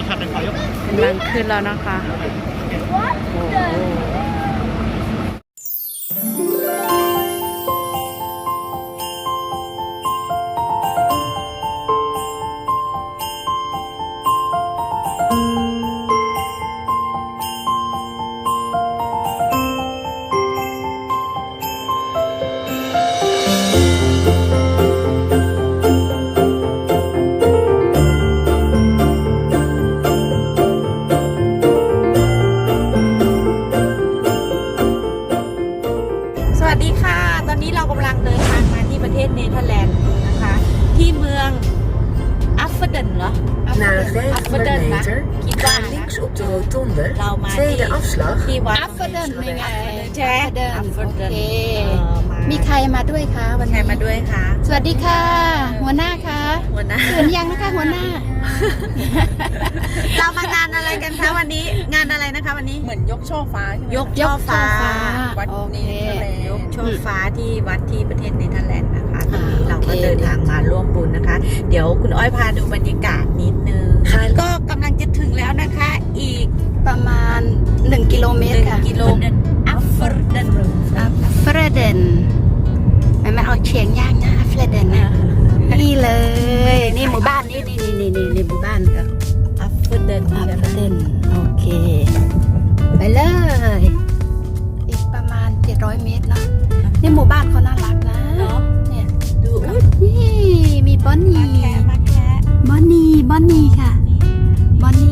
ik ga het even op. กำลังขึ้นแล้วนะคะ โอ้โห ตอนนี้เรากำลังเดินทางมาที่ประเทศเนเธอร์แลนด์นะคะ ที่เมืองอัฟเฟเดนเหรอ Na อัฟเฟ500เดนนะ meter, คิดว่า ga นะ links op de rotonde. เรามาที่ Tweede afslag. ที่วัด อัฟเฟอร์เดนเป็นไงใช่ไหมอัฟเฟอร์เดนอัฟเฟอร์เดนโอเคเออ มามีใครมาด้วยคะวันใครนี้ มาด้วยคะสวัสดีค่ะ หัวหน้าคะหัวหน้าตื่นยังนะคะหัวหน้า เรามางานอะไรกันคะวันนี้ งานอะไรนะคะวันนี้ เหมือนยกช่อฟ้าใช่ไหมยกช่อฟ้า วัดโอเคนี้ทะเลยกช่อฟ้าที่วัดที่ประเทศเนเธอร์แลนด์นะคะตอ่าอนนี้เราก็โอเค เดินทางมาร่วมบุญนะคะ เดี๋ยวคุณอ้อยพาดูบรรยากาศนิดนึงค่ะก็กำลังจะถึงแล้วนะคะ อีกประมาณ 1 กิโลเมหตรนึ่งค่ะกิโลเมตรอัฟเฟอร์เดนอัฟ เฟอร์เดนไม่ไม่เอาเฉียงยากนะอัฟเฟอร์เดนนะนี่เลย นี่หมู่บ้านนี่นี่นี่นี่นี่หมู่บ้านค่ะอัฟเฟอร์เดนอัฟเฟอร์เดนโอเค ไปเลย อีกประมาณ 700 เมตรเนาะนี่หมู่บ้านเขาน่ารักนะเนาะเนี่ยดูอุ๊ยนี่มีบอนมานี่แคะมาแคะบอนนี่บอนนี่ค่ะบอนนี่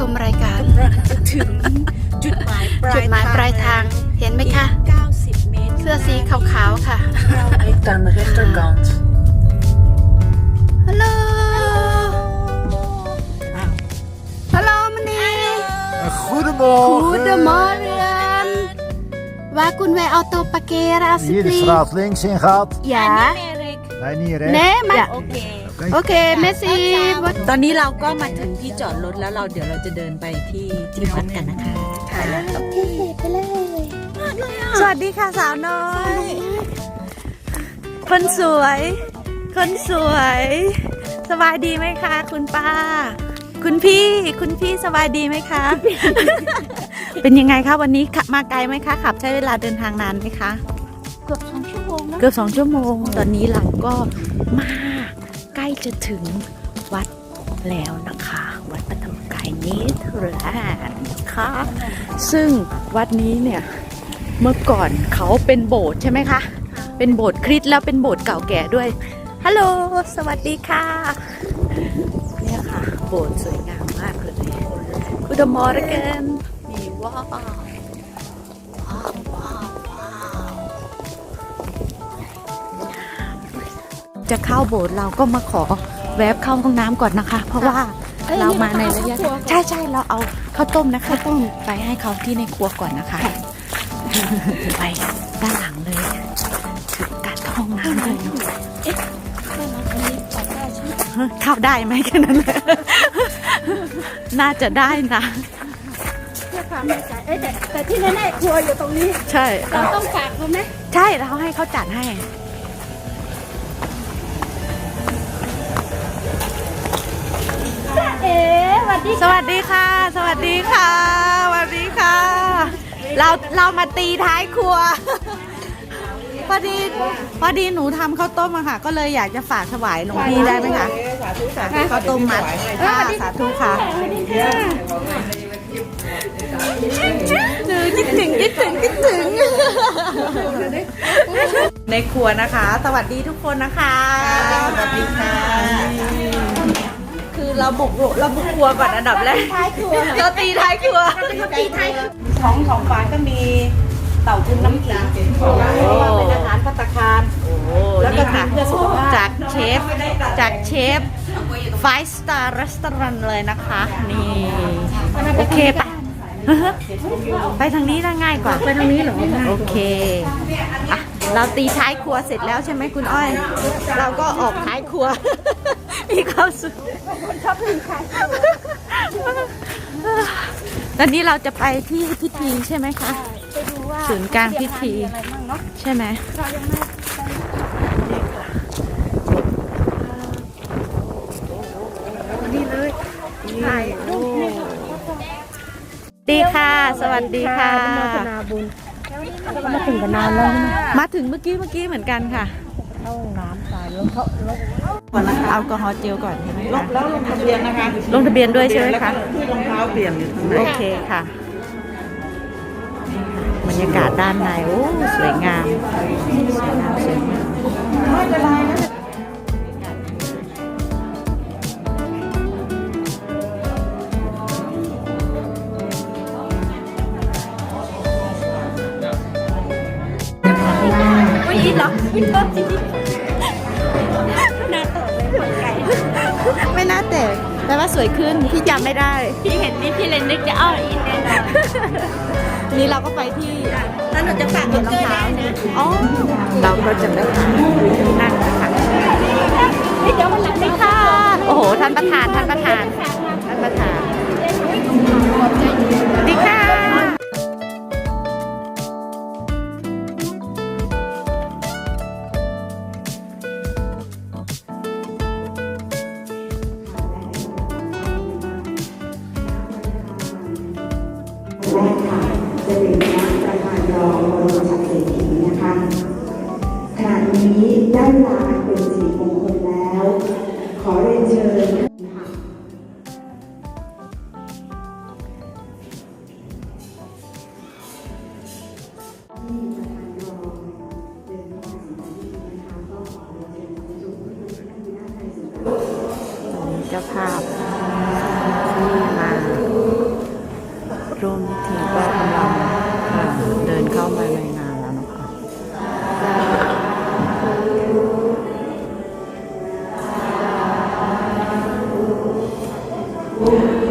ชมรายการถึงจุดหมายปลายจุดหมายปลายทางเห็นไหมคะอีก90 เมตรเสื้อสีขาวๆค่ะ Direct aan de rechterkant. ฮัลโหล ฮัลโหลมันนี่ Goedemorgen. Goedemorgen. Waar kunnen wij auto parkeren Hier de alsjeblieft? straat links in gaat. Ja. Nee, niet rechts. Nee, maar... โอเค โอเคเมสซี่ตอนนี้เราก็มาถึงที่จอดรถแล้วเราเดี๋ยวเราจะเดินไปที่ที่วัดกันนะคะค่ะโอเคไปเลยสวัสดีค่ะสาวน้อย คนสวย คนสวย สบายดีไหมคะ คุณป้า คุณพี่คุณพี่สบายดีไหมคะ เป็นยังไงคะวันนี้ขับมาไกลไหมคะขับใช้เวลาเดินทางนานไหมคะ เกือบสองชั่วโมงนะเกือบสองชั่วโมง ตอนนี้เราก็มาใกล้ จะถึงวัดแล้วนะคะ วัดปฐมกายนเธอร์แลนด์นะคะซึ่งวัดนี้เนี่ยเมื่อก่อนเขาเป็นโบสถ์ใช่ไหมคะ เป็นโบสถ์คริสต์แล้วเป็นโบสถ์เก่าแก่ด้วย ฮัลโหล สวัสดีค่ะ เนี่ยค่ะ โบสถ์สวยงามมากเลยคุณดมอร์เกนมีว้า จะเข้าโบสถ์เราก็มาขอแวบเข้าห้องน้ำก่อนนะคะ เพราะว่าเรามาในระยะใช่ใช่เราเอาข้าวต้มนะคะต้มไปให้เขาที่ในครัวก่อนนะคะไปด้านหลังเลยถึงการเข้าห้องน้ำเลยเข้าได้ไหมแค่นั้นเลยน่าจะได้นะเพื่อความแน่ใจเอ้ยแต่แต่ที่แน่ๆครัวอยู่ตรงนี้ ใช่เราต้องฝากเขาไหมใช่เราให้เขาจัดให้ สวัสดีสวัสดีค่ะ สวัสดีค่ะ สวัสดีค่ะ เราเรามาตีท้ายครัว พอดีพอดีหนูทำข้าวต้มอะค่ะ ก็เลยอยากจะฝากถวายหลวงพี่ได้ไหมคะข้าวต้มมัดค่ะสาธุค่ะหนูคิดถึงคิดถึงคิดถึง ในครัวนะคะ สวัสดีทุกคนนะคะ สวัสดีค่ะ คือเราบุกเราบุกครัวก่อนอันดับแรกท้ายครัวเราตีท้ายครัวตีท้ายของของฝานก็มีเต่าทุนน้ำขิงเพราะว่าเป็นอาหารพัตตาคารแล้วก็ทำเพื่อสุขภาพจากเชฟจากเชฟ five star restaurant เลยนะคะ นี่ โอเคไปไปทางนี้น่าง่ายกว่า ไปทางนี้เหรอ โอเคอะ เราตีท้ายครัวเสร็จแล้วใช่ไหมคุณอ้อย เราก็ออกท้ายครัว มีความสุขชอบตีท้ายครัวตอนนี้เราจะไปที่พิธีใช่ไหมคะไปดูว่าศูนย์กลางพิธีมีอะไรบ้างเนาะใช่ไหมเรายังไม่นี่เลยถ่ายรูปนี่ค่ะดีค่ะ สวัสดีค่ะ มาถึงกันนานแล้วมาถึงเมื่อกี้เมื่อกี้เหมือนกันค่ะเข้าห้องน้ำตายแล้วเขาก่อนนะคะแอลกอฮอล์เจลก่อนใช่ไหมคะแล้วลงทะเบียนนะคะลงทะเบียนด้วยใช่ไหมคะที่รองเท้าเปลี่ยนอยู่ตรงไหนโอเคค่ะบรรยากาศด้านในโอ้สวยงามสวยงามสวยงามไม่ ไม่ชอบจริงไม่น่าแต่แต่ว่าสวยขึ้นพี่จำไม่ได้ พี่เห็นนี่พี่เลยนึกจะอ้ออินแน่นอนนี่เราก็ไปที่แล้วหนูจะฝากรองเท้านะอ๋อเราก็จะได้หาที่นั่งนะคะเดี๋ยววันหลังได้ค่ะ โอ้โห ท่านประธาน ท่านประธาน ท่านประธานสวัสดีค่ะ เ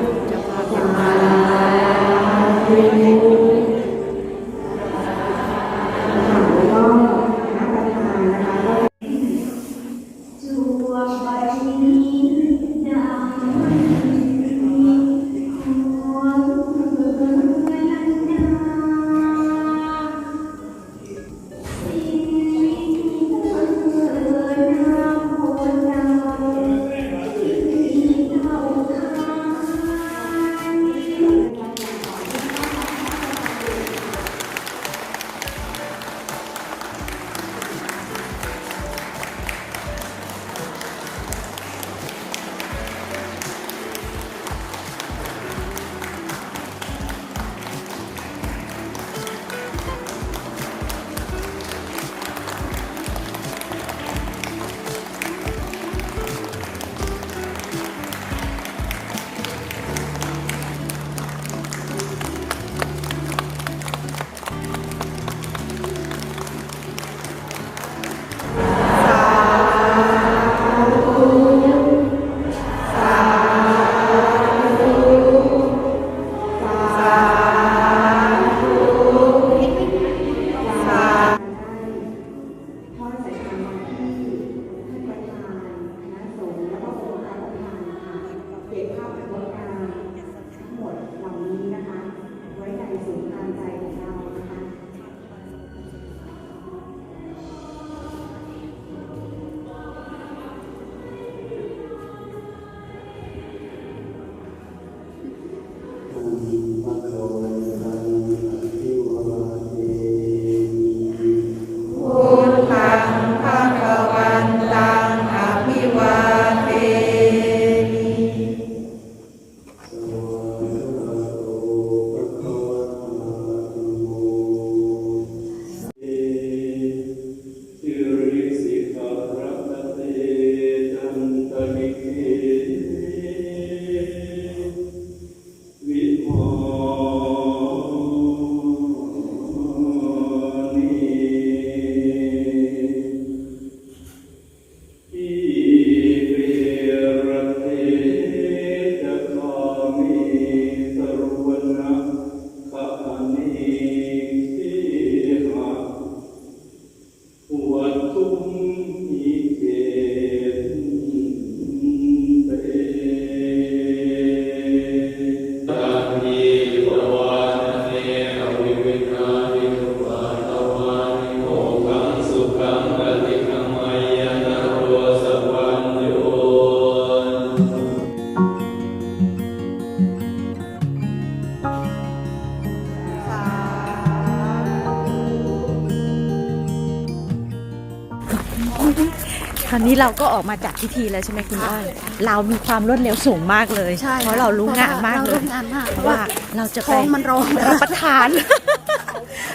นนี้เราก็ออกมาจากพิธีแล้วใช่ไหมคุณอ้อยเรามีความรวดเร็วสูงมากเลยใช่เพราะเรารู้งานมากเลยรรู้งานมากเพราะว่าเราจะไปท้องมันร้องรับประทาน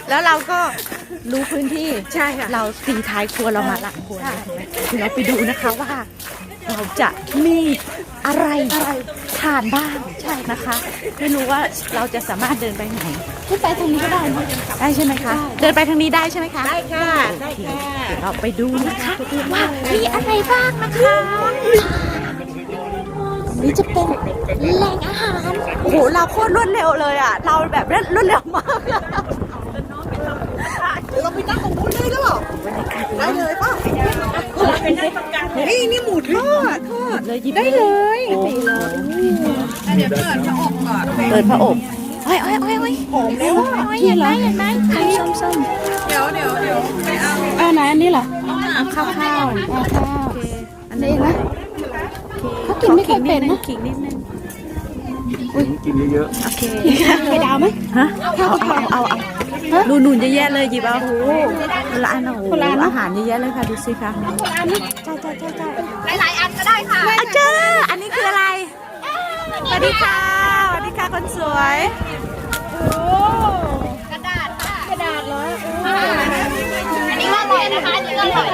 แล้วเราก็รู้พื้นที่ ใช่ค่ะ เราตีท้ายครัวเรามาหลังครัวเลยใช่ไหมเราไปดูนะคะว่า เราจะมีอะไรทานบ้าง ใช่นะคะ ไม่รู้ว่าเราจะสามารถเดินไปไหนขึ้นไปตรงนี้ก็ได้นะได้ใช่ไหมคะ เดินไปทางนี้ได้ใช่ไหมคะ ได้ค่ะได้ค่ะเดี๋ยวเราไปดูนะคะว่ามีอะไรบ้างนะคะนี่จะเป็นแหล่งอาหาร โอ้โห เราโคตรรวดเร็วเลยอะ เราแบบรวดเร็วมากอะเรา ไปนั่งของคุณได้หรือเปล่าได้เลยป่ะนี่นี่หมูทอดทอดเลยหยิบได้เลยเดี๋ยวเปิดจะออกก่อนเปิดพระอบโอ้ยโอ้ยโอ้ยโอ้ยหอมแล้วโอ้ยเห็นไหมเห็นไหมส้มส้มเดี๋ยวเดี๋ยวเดี๋ยวไม่เอาอ่าไหนอันนี้เหรอข้าวข้าวอ่าข้าวอันนี้นะเขากินไม่ค่อยเป็นนะขิงนิดนึงกินเยอะโอเคไข่ดาวไหมฮะเอาเอาเอาเอา เอาดูหนุนเยอะแยะเลยหยิบเอาคนละอันโอ้โหอาหารเยอะแยะเลยค่ะดูสิคะใช่ใช่ใช่ใช่หลายๆอันก็ได้ค่ะอาเจารย์อันนี้คืออะไรสวัสดีค่ะสวัสดีค่ะคนสวยอันนี้ก็อร่อยนะคะอันนี้ก็อร่อย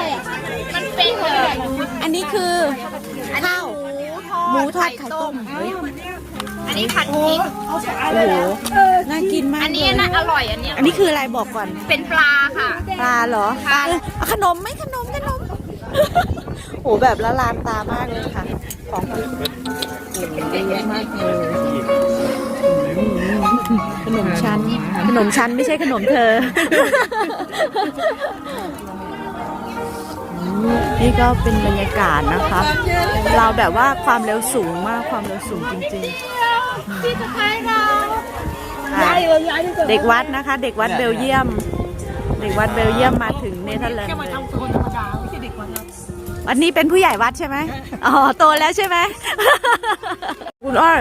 มันเป็นเลยอันนี้คือข้าวหมูทอดไข่ต้ม อันนี้ผัดพริกโอ้โหน่ากินมากอันนี้เลยนะอร่อยอันเนี้ยอันนี้คืออะไรบอกก่อน เป็นปลาค่ะ ปลาเหรอค่ะเออเอาขนมไหมขนมขนมโหแบบละลานตามากเลยค่ะ ของกินโอ้โหเยอะมากเลยขนมชั้น ขนมชั้นไม่ใช่ขนมเธออืมนี่ก็เป็นบรรยากาศนะคะ เราแบบว่าความเร็วสูงมากความเร็วสูงจริง ๆ ที่สุดท้ายเราเด็กวัดนะคะ เด็กวัดเบลเยียม เด็กวัดเบลเยียมมาถึงเนเธอร์แลนด์เลยวันนี้เป็นผู้ใหญ่วัดใช่ไหมอ๋อโตแล้วใช่ไหมคุณอ้อย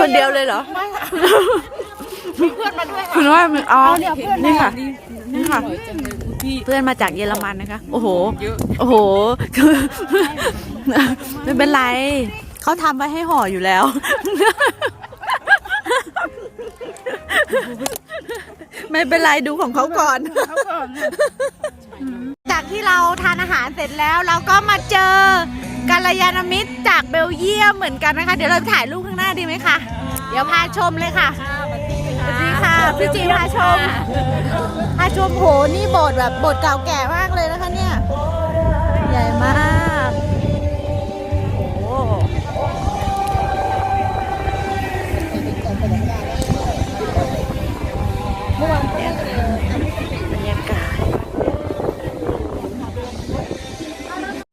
คนเดียวเลยเหรอคุณอ้อยมีอ๋อนี่ค่ะนี่ค่ะเพื่อนมาจากเยอรมันนะคะ โอ้โห โอ้โห คือไม่เป็นไร เขาทำไว้ให้ห่ออยู่แล้ว ไม่เป็นไรดูของเขาก่อน จากที่เราทานอาหารเสร็จแล้ว เราก็มาเจอกัลยาณมิตรจากเบลเยียมเหมือนกันนะคะ เดี๋ยวเราถ่ายรูปข้างหน้าดีไหมคะ เดี๋ยวพาชมเลยค่ะสวัสดีค่ะพี่จีพาชมพาชมโหนี่โบสถ์แบบโบสถ์เก่าแก่มากเลยนะคะเนี่ย ใหญ่มาก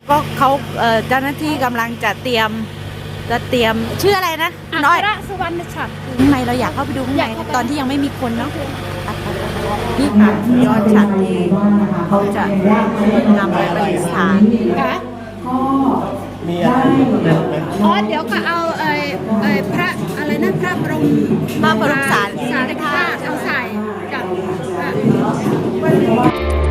ก็เขาเอ่อเจ้าหน้าที่กำลังจะเตรียมจะเตรียมชื่ออะไรนะคุณน้อยพระสุวรรณฉัตร ข้างในเราอยากเข้าไปดูข้างในตอนที่ยังไม่มีคนเนาะนี่ค่ะยอดฉัดที่เขาจะนำไปประดิษฐานอ๋อเดี๋ยวก็เอาเอ่ยเอ่ยพระอะไรนะพระบรมพระบรมสารีสาริริกกธาธาตุตุเอาใส่กับอะ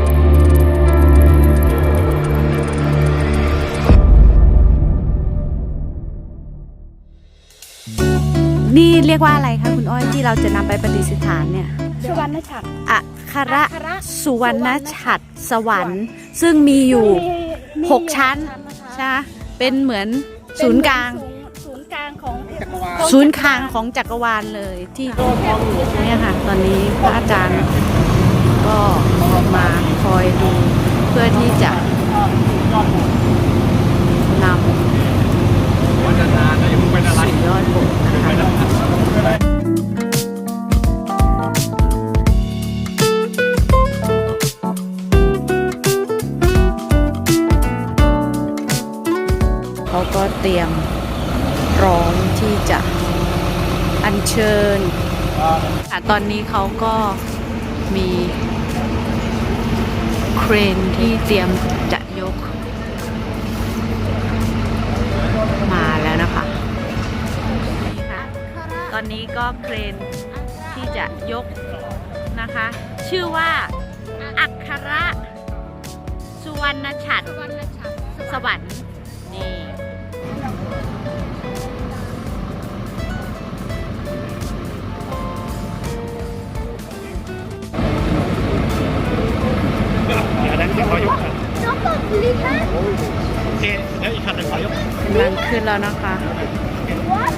นี่เรียกว่าอะไรคะคุณอ้อยที่เราจะนำไปประดิษฐานเนี่ยสุวรรณฉัตรอัคระ สุวรรณฉัตรสวรรค์ ซึ่งมีอยู่6ชั้น ใช่ไหมเป็นเหมือนศูนย์กลาง ศูนย์กลางของศูนย์กลางของจักรวาลเลยที่เนี่ยค่ะ ตอนนี้พระอาจารย์ก็มาคอยดูเพื่อที่จะนำสุดยอดบก เขาก็เตรียมพร้อมที่จะอัญเชิญค่ะตอนนี้เขาก็มีเครนที่เตรียมจะยก มาแล้วนะคะนี่ค่ะตอนนี้ก็เครนที่จะยกนะคะ ชื่อว่า อัคระสุวรรณฉัตรสุวรรณฉัตรสวรรค์ โอเคแล้วอีกคันหนึ่งขอยกกำลังขึ้นแล้วนะคะ What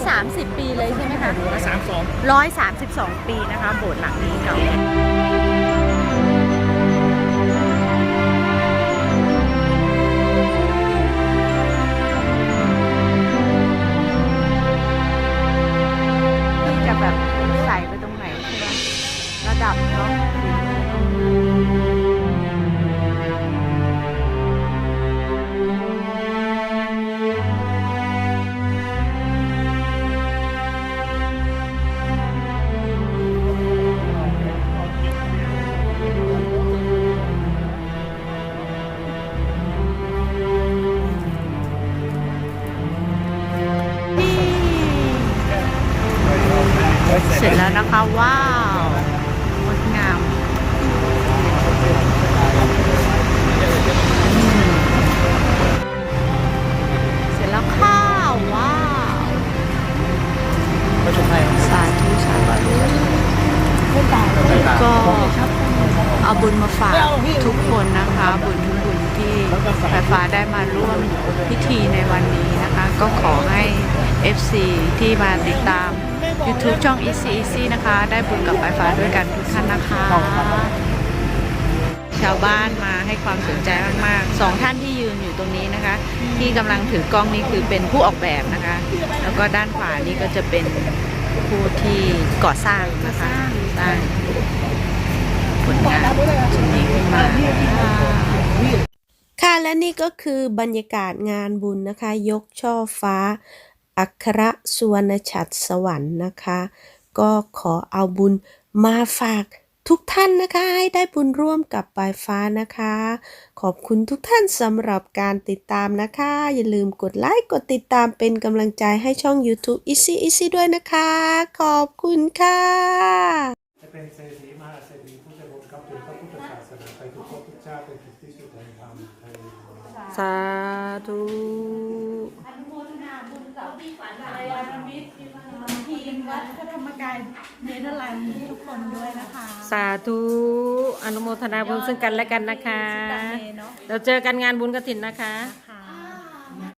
130 ปีเลยใช่ไหมคะสามสอง132 ปีนะคะ โบสถ์หลังนี้เก่า ที่จะแบบใส่ไปตรงไหนใช่ไหมระดับเนาะ นะคะ ว้าวงดงามเสร็จแล้วค่ะ ว้าวประชุมไทยสาธุสาธุก็เอาบุญมาฝากทุกคนนะคะ บุญทุกบุญที่ไฟฟ้าได้มาร่วมพิธีในวันนี้นะคะ ก็ขอให้ FC ที่มาติดตาม YouTube ช่อง Easy Easy นะคะ ได้บุญกับไฟฟ้าด้วยกันทุกท่านนะคะ ชาวบ้านมาให้ความสนใจมากๆสองท่านที่ยืนอยู่ตรงนี้นะคะ ที่กำลังถือกล้องนี่คือเป็นผู้ออกแบบนะคะ แล้วก็ด้านขวานี่ก็จะเป็นผู้ที่ก่อสร้างนะคะสร้างผลงานชิ้นนี้ขึ้นมาค่ะและนี่ก็คือบรรยากาศงานบุญนะคะ ยกช่อฟ้า อัครสุวรรณฉัตรสวรรค์นะคะ ก็ขอเอาบุญมาฝากทุกท่านนะคะ ให้ได้บุญร่วมกับปลายฟ้านะคะ ขอบคุณทุกท่านสำหรับการติดตามนะคะ อย่าลืมกดไลค์กดติดตามเป็นกำลังใจให้ช่อง YouTube Easy Easy ด้วยนะคะ ขอบคุณค่ะ จะเป็นเศรษฐีมหาเศรษฐีผู้จะรวมกับถึงพระพุทธศาสนาไปทุกภพทุกชาติเป็นที่สุดแห่งธรรมไทย สาธุ ทีมวัดพระธรรมกายเนเธอร์แลนด์ทุกคนด้วยนะคะสาธุอนุโมทนาบุญซึ่งกันและกันนะคะเนาะเราเจอกันงานบุญกระถินนะคะ